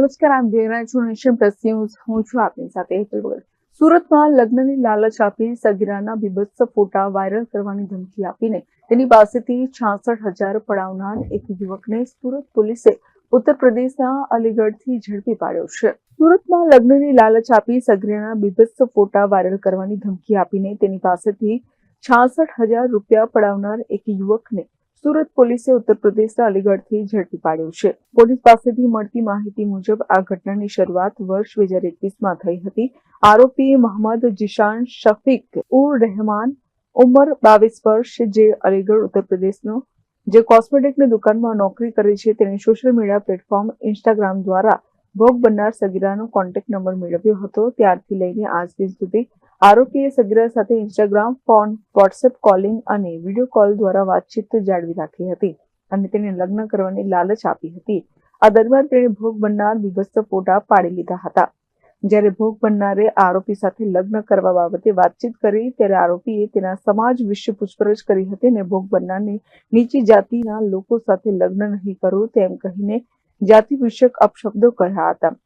નમસ્કાર, આમ જોઈ છો નેશન પ્લસ હું છું આપની સાથે હેતલ વગર સુરતમાં લગ્નની લાલચ આપી સગીરાના બીભત્સ ફોટા વાયરલ કરવાની ધમકી આપીને તેની પાસેથી છાસઠ હજાર પડાવનાર એક યુવકને સુરત પોલીસે ઉત્તર પ્રદેશના અલીગઢથી ઝડપી પાડ્યો છે. સુરતમાં લગ્નની લાલચ આપી સગીરાના બીભત્સ ફોટા વાયરલ કરવાની ધમકી આપીને તેની પાસેથી છાસઠ હજાર રૂપિયા પડાવનાર એક યુવકને સુરત પોલીસે ઉત્તર પ્રદેશના અલીગઢથી ઝડપી પાડ્યો છે. પોલીસ પાસેથી મળતી માહિતી મુજબ આ ઘટનાની શરૂઆત વર્ષ બે હજાર એકવીસમાં થઈ હતી. આરોપી મોહમ્મદ જીશાન શફીક ઉર રહેમાન ઉંમર બાવીસ વર્ષ જે અલીગઢ ઉત્તર પ્રદેશનો, જે કોસ્મેટિકની દુકાનમાં નોકરી કરે છે. તેણે સોશિયલ મીડિયા પ્લેટફોર્મ ઇન્સ્ટાગ્રામ દ્વારા ભોગ બનનાર સગીરાનો કોન્ટેક્ટ નંબર મેળવ્યો હતો. ત્યારથી લઈને આજ દિન સુધી આરોપીએ સગીરા સાથે ઇન્સ્ટાગ્રામ ફોન વોટ્સએપ કોલિંગ અને વીડિયો કોલ દ્વારા વાતચીત જાળવી રાખી હતી અને તેને લગ્ન કરવાની લાલચ આપી હતી. આ દરમિયાન તેણે ભોગ બનનાર બીભત્સ ફોટા પાડી લીધા હતા. જ્યારે ભોગ બનનારે આરોપી સાથે લગ્ન કરવા બાબતે વાતચીત કરી, ત્યારે આરોપીએ તેના સમાજ વિશે પૂછપરછ કરી હતી અને ભોગ બનનારને નીચી જાતિના લોકો સાથે લગ્ન નહીં કરવું તેમ કહીને જાતિ વિષયક અપશબ્દો કહ્યા હતા.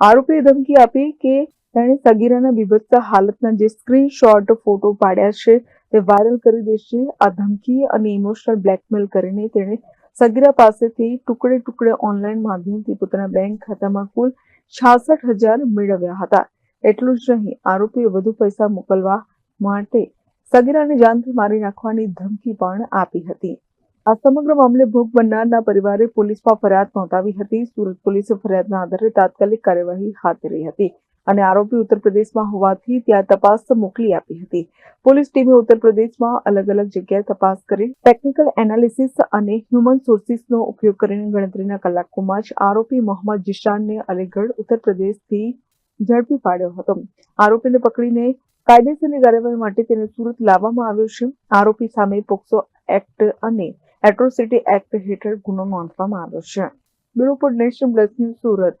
આરોપીએ ધમકી આપી કે તેણે સગીરાના બીભત્સ હાલતના જે સ્ક્રીનશોટ, ફોટો પાડ્યા છે, તે વાયરલ કરી દેશે. આ ધમકી અને ઇમોશનલ બ્લેકમેલ કરીને તેણે સગીરા પાસેથી ટુકડે ટુકડે ઓનલાઈન માધ્યમથી પોતાના બેંક ખાતામાં કુલ છાસઠ હજાર મેળવ્યા હતા. એટલું જ નહીં આરોપીએ વધુ પૈસા મોકલવા માટે સગીરાને જાનથી મારી નાખવાની ધમકી પણ આપી હતી. આ સમગ્ર મામલે ભોગ બનનારના પરિવારે પોલીસમાં ફરિયાદ નોંધાવી હતી. સુરત પોલીસે ફરિયાદના આધારે તાત્કાલિક કાર્યવાહી હાથ ધરી હતી. અને આરોપી ઉત્તર પ્રદેશમાં હોવાથી ત્યાં તપાસ મોકલી આપી હતી. પોલીસ ટીમે ઉત્તર પ્રદેશમાં અલગ અલગ જગ્યાએ તપાસ કરી ટેકનિકલ એનાલિસિસ અને હ્યુમન સોર્સિસનો ઉપયોગ કરીને ગણતરીના કલાકોમાં જ આરોપી મોહમ્મદ જીશાનને અલીગઢ ઉત્તર પ્રદેશથી ઝડપી પાડ્યો હતો. આરોપીને પકડીને કાયદેસરની કાર્યવાહી માટે તેને સુરત લાવવામાં આવ્યો છે. આરોપી સામે પોક્સો એક્ટ અને એટ્રોસિટી એક્ટ હેઠળ ગુનો નોંધવામાં આવ્યો છે. Bureau nation plus news Surat.